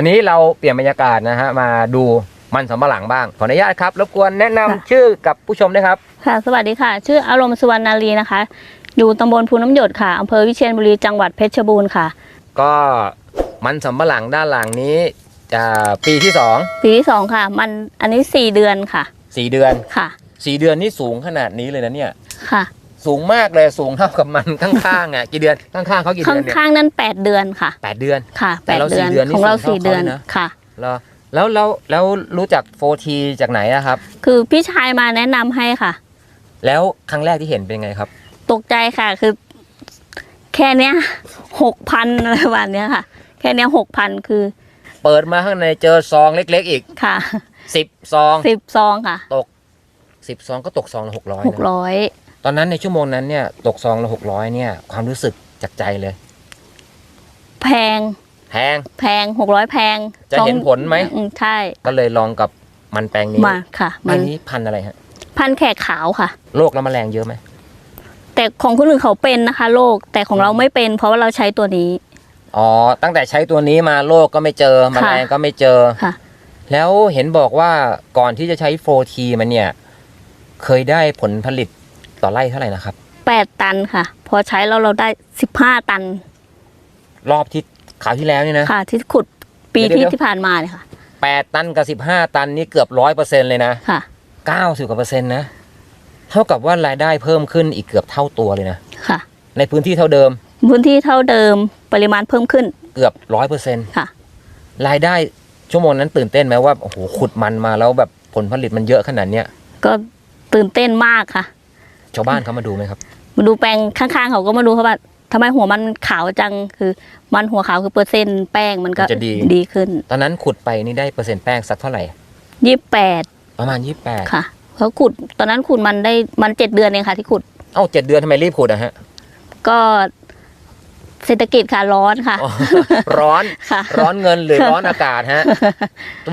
วันนี้เราเปลี่ยนบรรยากาศนะฮะมาดูมันสำปะหลังบ้าง ขออนุญาตครับรบกวนแนะนำค่ะ ชื่อกับผู้ชมด้วยครับ ค่ะ สวัสดีค่ะ ชื่ออารมณ์สุวรรณนารีนะคะ อยู่ตำบลภูน้ำหยดค่ะอำเภอวิเชียรบุรีจังหวัดเพชรบูรณ์ค่ะ ก็มันสำปะหลังด้านหลังนี้จะปีที่สองปีที่สองค่ะ มันอันนี้สี่เดือนค่ะ สี่เดือนค่ะ สี่เดือนนี่สูงขนาดนี้เลยนะเนี่ย ค่ะ สูงมากเลยสูงเท่ากับมันข้างๆอะกี่เดือนข้างๆเขากี่ข้าเดือนเนี่ยงๆนั้นแปดเดือนค่ะแปดเดือนค่ะแต่แปดเราเดืสี่อนเดือนนี่ของเราสูงเท่าสี่เดือนเขาเลยนะค่ะแล้วแล้วแล้วแล้วรู้จักโฟทีจากไหนอะครับ คือพี่ชายมาแนะนำให้ค่ะ แล้วครั้งแรกที่เห็นเป็นไงครับ ตกใจค่ะคือ แค่เนี้ยหกพันอะไรประมาณเนี้ยค่ะ แค่เนี้ยหกพันคือ เปิดมาข้างในเจอซองเล็ก ๆ อีกค่ะสิบซองสิบซองค่ะสิบซองก็ตกซองละหกร้อยหกร้อย ตอนนั้นในชั่วโมงนั้นเนี่ยตกซองละหกร้อยเนี่ยความรู้สึกจากใจเลย แพง แพง แพงหกร้อยแพงจะเห็นผลไหมอืใช่ก็เลยลองกับมันแปลงนี้มาค่ะอัมันนนี้พันธุ์อะไรฮะ พันแขกขาวค่ะโรคและแมลงเยอะไหมแต่ของคนอื่นเขาเป็นนะคะโรคแต่ของเราไม่เป็น เพราะว่าเราใช้ตัวนี้อ๋อตั้งแต่ใช้ตัวนี้มาโรคก็ไม่เจอแมลงก็ไม่เจอค่ะ แล้วเห็นบอกว่าก่อนที่จะใช้โฟทีมันเนี่ย เคยได้ผลผลิต ต่อไร่เท่าไหร่นะครับแปดตันค่ะ พอใช้แล้วเราได้สิบห้าตัน รอบที่ขาวที่แล้วเนี่ยนะ ค่ะ ที่ขุดปีเดี๋ยวที่เดี๋ยวที่ผ่านมาเนี่ยค่ะ แปดตันกับสิบห้าตันนี่เกือบร้อยเปอร์เซ็นเลยนะค่ะ เก้าสิบกว่าเปอร์เซ็นต์นะ เท่ากับว่ารายได้เพิ่มขึ้นอีกเกือบเท่าตัวเลยนะ ค่ะ ในพื้นที่เท่าเดิมพื้นที่เท่าเดิมปริมาณเพิ่มขึ้นเกือบร้อยเปอร์เซ็นต์ค่ะ รายได้ชั่วโมงนั้นตื่นเต้นไหมว่าโอ้โหขุดมันมาแล้วแบบผลผลิตมันเยอะขนาดเนี้ยก็ตื่นเต้นมากค่ะ ชาวบ้านเขามาดูไหมครับ มาดูแปลงข้างๆเขาก็มาดูเขาว่าทำไมหัวมันขาวจังคือมันหัวขาวคือเปอร์เซ็นต์แป้งมันก็มันจะดี ดีขึ้นตอนนั้นขุดไปนี่ได้เปอร์เซ็นต์แป้งสักเท่าไหร่ ยี่สิบแปดประมาณยี่สิบแปดค่ะเขาขุดตอนนั้นขุดมันได้มันเจ็ดเดือนเองค่ะที่ขุด เอ้าเจ็ดเดือนทำไมรีบขุดอะฮะ ก็ เศรษฐกิจค่ะร้อนค่ะอ๋อร้อนค่ะ ร้อนเงินหรือร้อนอากาศฮะ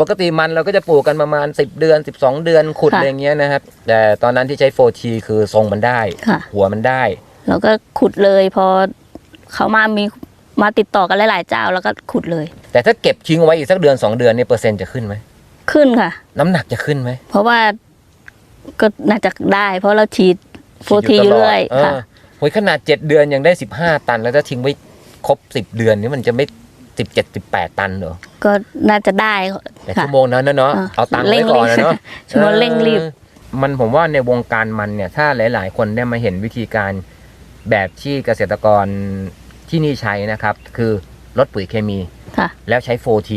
ปกติมันเราก็จะปลูกกันประมาณ 10 เดือน 12 เดือนขุดค่ะอะไรอย่างเงี้ยนะครับ แต่ตอนนั้นที่ใช้ 4T คือทรงมันได้ค่ะหัวมันได้ แล้วก็ขุดเลยพอเขามามีมาติดต่อกันหลายๆเจ้าแล้วก็ขุดเลย แต่ถ้าเก็บทิ้งเอาไว้อีกสักเดือน 2 เดือนเนี่ยเปอร์เซ็นต์จะขึ้นไหมขึ้นค่ะ น้ำหนักจะขึ้นไหมเพราะว่าก็น่าจะได้ เพราะเราฉีดโฟทีอยู่เรื่อยเอค่ะอ โอ้ยขนาด 7 เดือนยังได้ 15 ตัน แล้วถ้าทิ้งไว้ครบ 10 เดือนนี่มันจะไม่17 18ตันเหรอ ก็น่าจะได้แต่ค่ะชั่วโมงนั้นนะเนาะอ่าเอาตังค์ไว้ก่อนนะเนาะชั่วโมงเร่งรีบออมันผมว่าในวงการมันเนี่ย ถ้าหลาย ๆ คนได้มาเห็นวิธีการแบบที่เกษตรกรที่นี่ใช้นะครับ คือลดปุ๋ยเคมีค่ะแล้วใช้ 4T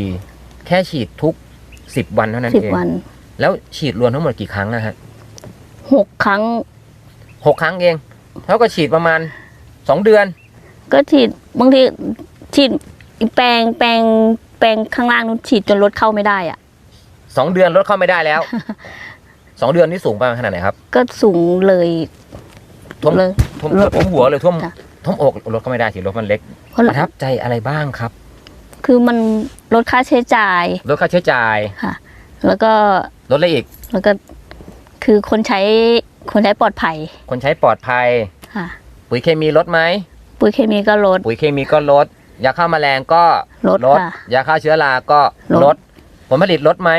แค่ฉีดทุก10วันเท่านั้นสิบเองวันแล้วฉีดรวมทั้งหมดกี่ครั้งนะฮะหกครั้งหกครั้งเอง เท่ากับฉีดประมาณ2เดือน ก็ฉีดบางทีฉีดอีกแปลงแปลงแปลงข้างล่างนู้นฉีดจนรถเข้าไม่ได้อะ2เดือนลดเข้าไม่ได้แล้ว2เดือนนี่สูงประมาณขนาดไหนครับ ก็สูงเลยท่วมเลยท่วมลดท่วมหัวเลยท่วมค่ะท่วมอกรถก็ไม่ได้สิรถมันเล็กเพราะประทับใจอะไรบ้างครับ คือมันลดค่าใช้จ่ายลดค่าใช้จ่ายค่ะ แล้วก็ลดอะไรอีก แล้วก็คือคนใช้ คนใช้ปลอดภัยคนใช้ปลอดภัย ค่ะ ปุ๋ยเคมีลดไหม ปุ๋ยเคมีก็ลด ปุ๋ยเคมีก็ลด ยาฆ่าแมลงก็ลดค่ะยาฆ่าเชื้อราก็ลดลดผลผลิตลดไหม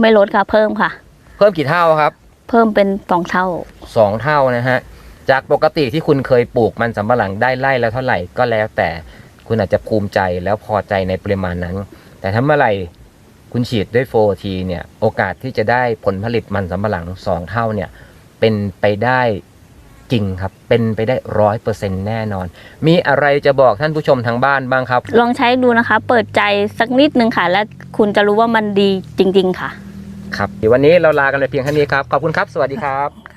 ไม่ลดค่ะ เพิ่มค่ะ เพิ่มกี่เท่าครับเพิ่มเป็นสองเท่า สองเท่านะฮะ จากปกติที่คุณเคยปลูกมันสำปะหลังได้ไร่แล้วเท่าไหร่ก็แล้วแต่คุณอาจจะภูมิใจแล้วพอใจในปริมาณนั้น แต่ถ้าเมื่อไหร่คุณฉีดด้วยโฟทีเนี่ยโอกาสที่จะได้ผลผลิตมันสำปะหลังสองเท่าเนี่ย เป็นไปได้จริงครับ เป็นไปได้ร้อยเปอร์เซ็นแน่นอน มีอะไรจะบอกท่านผู้ชมทางบ้านบ้างครับ ลองใช้ดูนะคะ เปิดใจสักนิดนึงค่ะ และคุณจะรู้ว่ามันดีจริง ๆ ค่ะ ครับเดี๋ยววันนี้เราลากันไปเพียงแค่นี้ครับ ขอบคุณครับ สวัสดีครับ